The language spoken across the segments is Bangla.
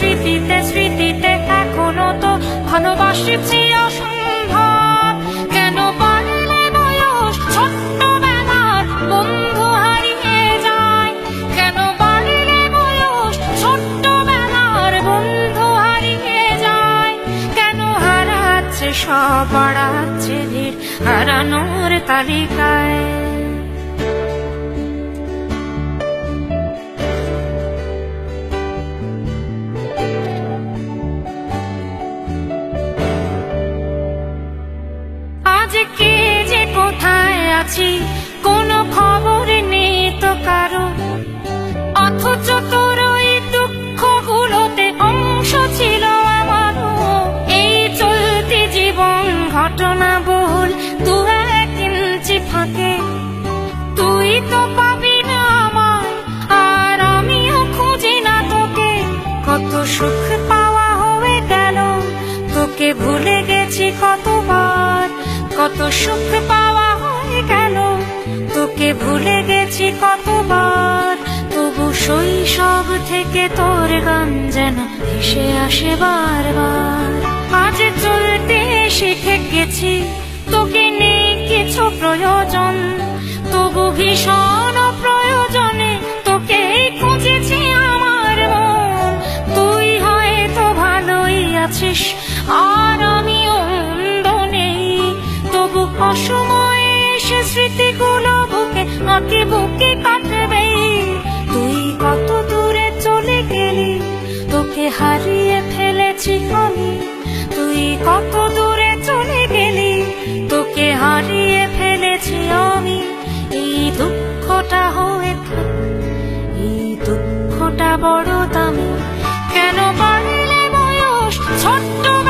স্মৃতিতে স্মৃতিতে এখনও তো ভালোবাসছি অসম্ভব কেন বয়স বন্ধু হারিয়ে যায়? কেন পারলে বয়স বন্ধু হারিয়ে যায়? কেন হারাচ্ছে সব বাড়াচ্ছে ভিড় হারানোর তালিকায়? ভুলে গেছি কতবার, কত সুখ পাওয়া হয়ে গেল। তোকে ভুলে গেছি কতবার, তবু শৈশব থেকে তোর গান যেন ভেসে আসে বারবার। আজ চলতে শিখে গেছি, তোকে নেই কিছু প্রয়োজন, তবু ভীষণ আঁকে বুকে কাটবে। তুই কত দূরে চলে গেলি, তোকে হারিয়ে ফেলেছি আমি। তুই কত দূরে চলে গেলি, তোকে হারিয়ে ফেলেছি আমি। এই দুঃখটা হয়ে থাক, এই দুঃখটা বড় দামি। কেন বাড়লে বয়স ছোট্টবেলার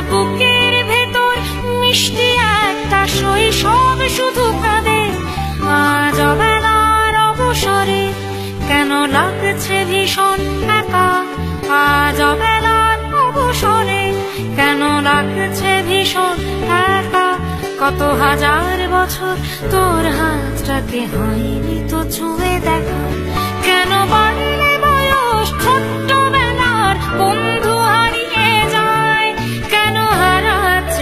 বুকের ভেতর মিষ্টি একটা শৈশব শুধু কাঁদে, আজ অবেলার অবসরে কেন লাগছে ভীষণ একা? আজ অবেলার অবসরে কেন লাগছে ভীষণ একা? কত হাজার বছর তোর হাতটাকে হয়নি তো ছুঁয়ে দেখা। কেন বাড়লে বয়স ছোট্টবেলার বন্ধু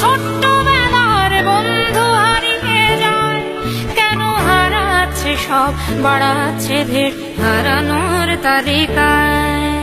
ছোট্টবেলার বন্ধু হারিয়ে যায়। কেন হারাচ্ছে সব? বাড়াচ্ছে ভিড় হারানোর তালিকায়।